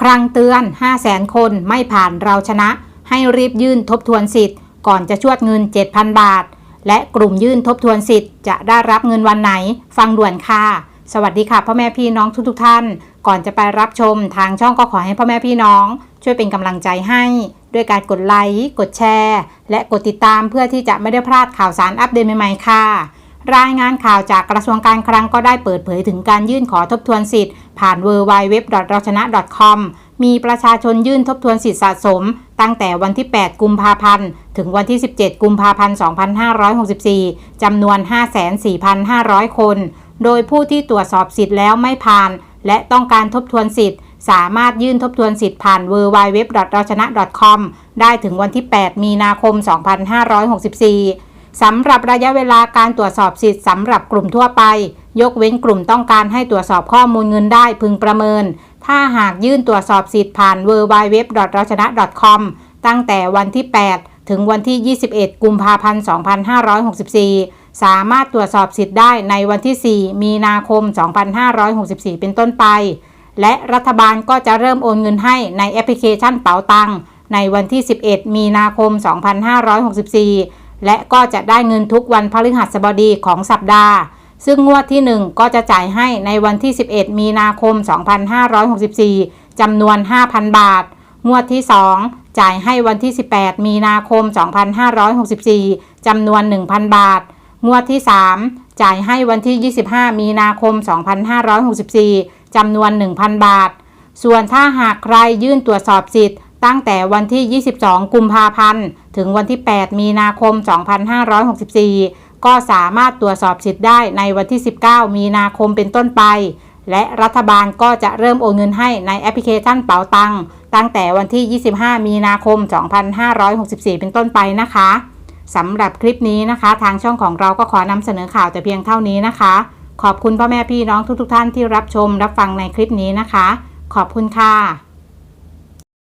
ครั้งเตือน 5 0 0แสนคนไม่ผ่านเราชนะ ให้รีบยื่นทบทวนสิทธิ์ ก่อนจะชวดเงิน 7,000 บาท และกลุ่มยื่นทบทวนสิทธิ์จะได้รับเงินวันไหน ฟังด่วนค่ะ สวัสดีค่ะพ่อแม่พี่น้องทุกๆท่าน ก่อนจะไปรับชมทางช่องก็ขอให้พ่อแม่พี่น้อง ช่วยเป็นกำลังใจให้ ด้วยการกดไลค์กดแชร์ และกดติดตามเพื่อที่จะไม่ได้พลาดข่าวสารอัปเดตใหม่ๆค่ะรายงานข่าวจากกระทรวงการคลังก็ได้เปิดเผยถึงการยื่นขอทบทวนสิทธิ์ ผ่าน w w w เราชนะ .com มีประชาชนยื่นทบทวนสิทธิสะสม ตั้งแต่วันที่ 8 กุมภาพันธ์ ถึงวันที่ 17 กุมภาพันธ์ 2564 จำนวน 54,500 คน โดยผู้ที่ตรวจสอบสิทธิ์แล้วไม่ผ่าน และต้องการทบทวนสิทธิ์ สามารถยื่นทบทวนสิทธิ์ผ่าน w w w เราชนะ .com ได้ถึงวันที่ 8 มีนาคม 2564 สำหรับระยะเวลาการตรวจสอบสิทธิ์สำหรับกลุ่มทั่วไป ยกเว้นกลุ่มต้องการให้ตรวจสอบข้อมูลเงินได้พึงประเมิน ถ้าหากยื่นตรวจสอบสิทธิ์ผ่าน w w w เราชนะ .com ตั้งแต่วันที่ 8 ถึงวันที่ 21 กุมภาพันธ์ 2564 สามารถตรวจสอบสิทธิ์ได้ในวันที่ 4 มีนาคม 2564 เป็นต้นไป และรัฐบาลก็จะเริ่มโอนเงินให้ในแอปพลิเคชันเป๋าตังในวันที่ 11 มีนาคม 2564 และก็จะได้เงินทุกวันพฤหัสบดีของสัปดาห์ ซึ่งงวดที่ 1 ก็จะจ่ายให้ในวันที่ 11 มีนาคม 2564 จำนวน 5,000 บาท งวดที่ 2 จ่ายให้วันที่ 18 มีนาคม 2564 จำนวน 1,000 บาท งวดที่ 3 จ่ายให้วันที่ 25 มีนาคม 2564 จำนวน 1,000 บาท ส่วนถ้าหากใครยื่นตรวจสอบสิทธิ์ตั้งแต่วันที่ 22 กุมภาพันธ์ ถึงวันที่ 8 มีนาคม 2564 ก็สามารถตรวจสอบสิทธิ์ได้ในวันที่ 19 มีนาคมเป็นต้นไป และรัฐบาลก็จะเริ่มโอนเงินให้ในแอปพลิเคชันเป๋าตังตั้งแต่วันที่ 25 มีนาคม 2564 เป็นต้นไปนะคะสำหรับคลิปนี้นะคะ ทางช่องของเราก็ขอนำเสนอข่าวแต่เพียงเท่านี้นะคะ ขอบคุณพ่อแม่พี่น้องทุกๆทท่านที่รับชมรับฟังในคลิปนี้นะคะ ขอบคุณค่ะ